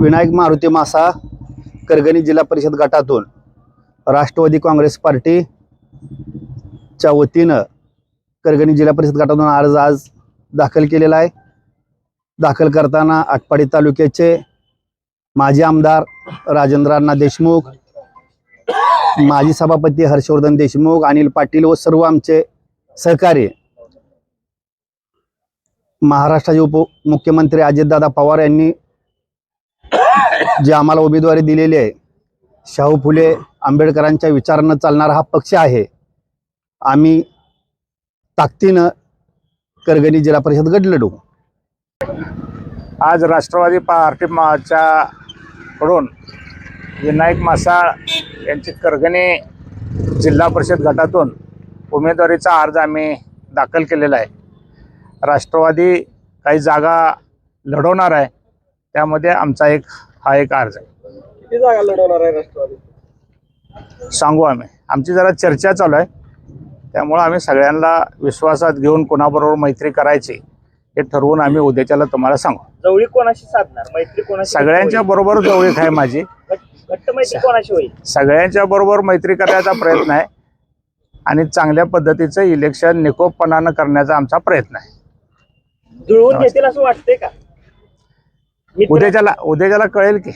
विनायक मारुती मासा करगणी जिल्हा परिषद गटातून राष्ट्रवादी काँग्रेस पार्टीच्या वतीनं करगणी जिल्हा परिषद गटातून अर्ज आज दाखल केलेला आहे. दाखल करताना आटपाडी तालुक्याचे माजी आमदार राजेंद्रांना देशमुख माजी सभापती हर्षवर्धन देशमुख अनिल पाटील व सर्व आमचे सहकारी महाराष्ट्राचे उपमुख्यमंत्री अजितदादा पवार यांनी जी आम्हाला उमेदवारी दिलेली आहे शाहू फुले आंबेडकरांच्या विचारानं चालणारा हा पक्ष आहे. आम्ही ताकदीनं करगणी जिल्हा परिषद गट लढू. आज राष्ट्रवादी पार्टीच्या कडून विनायक मासाळ यांची करगणी जिल्हा परिषद गटातून उमेदवारीचा अर्ज आम्ही दाखल केलेला आहे. राष्ट्रवादी काही जागा लढवणार आहे त्यामध्ये आमचा एक हा एक अर्ज आहे. किती जागा लढवणार आहे राष्ट्रवादी? सांगू आम्ही. आमची जरा चर्चा चालू आहे. त्यामुळं आम्ही सगळ्यांना विश्वासात घेऊन कोणाबरोबर मैत्री करायची हे ठरवून आम्ही उद्याच्याला तुम्हाला सांगू. जवळी कोणाशी साधणार? मैत्री कोणाशी सगळ्यांच्या बरोबर जवळीक आहे माझी. घट्ट- घट्ट मैत्री कोणाशी होईल? सगळ्यांच्या बरोबर मैत्री करण्याचा प्रयत्न आहे आणि चांगल्या पद्धतीचं इलेक्शन निकोपपणानं करण्याचा आमचा प्रयत्न आहे. जुळवून घेतील असं वाटतंय का? उद्याच्याला उद्याच्याला कळेल की.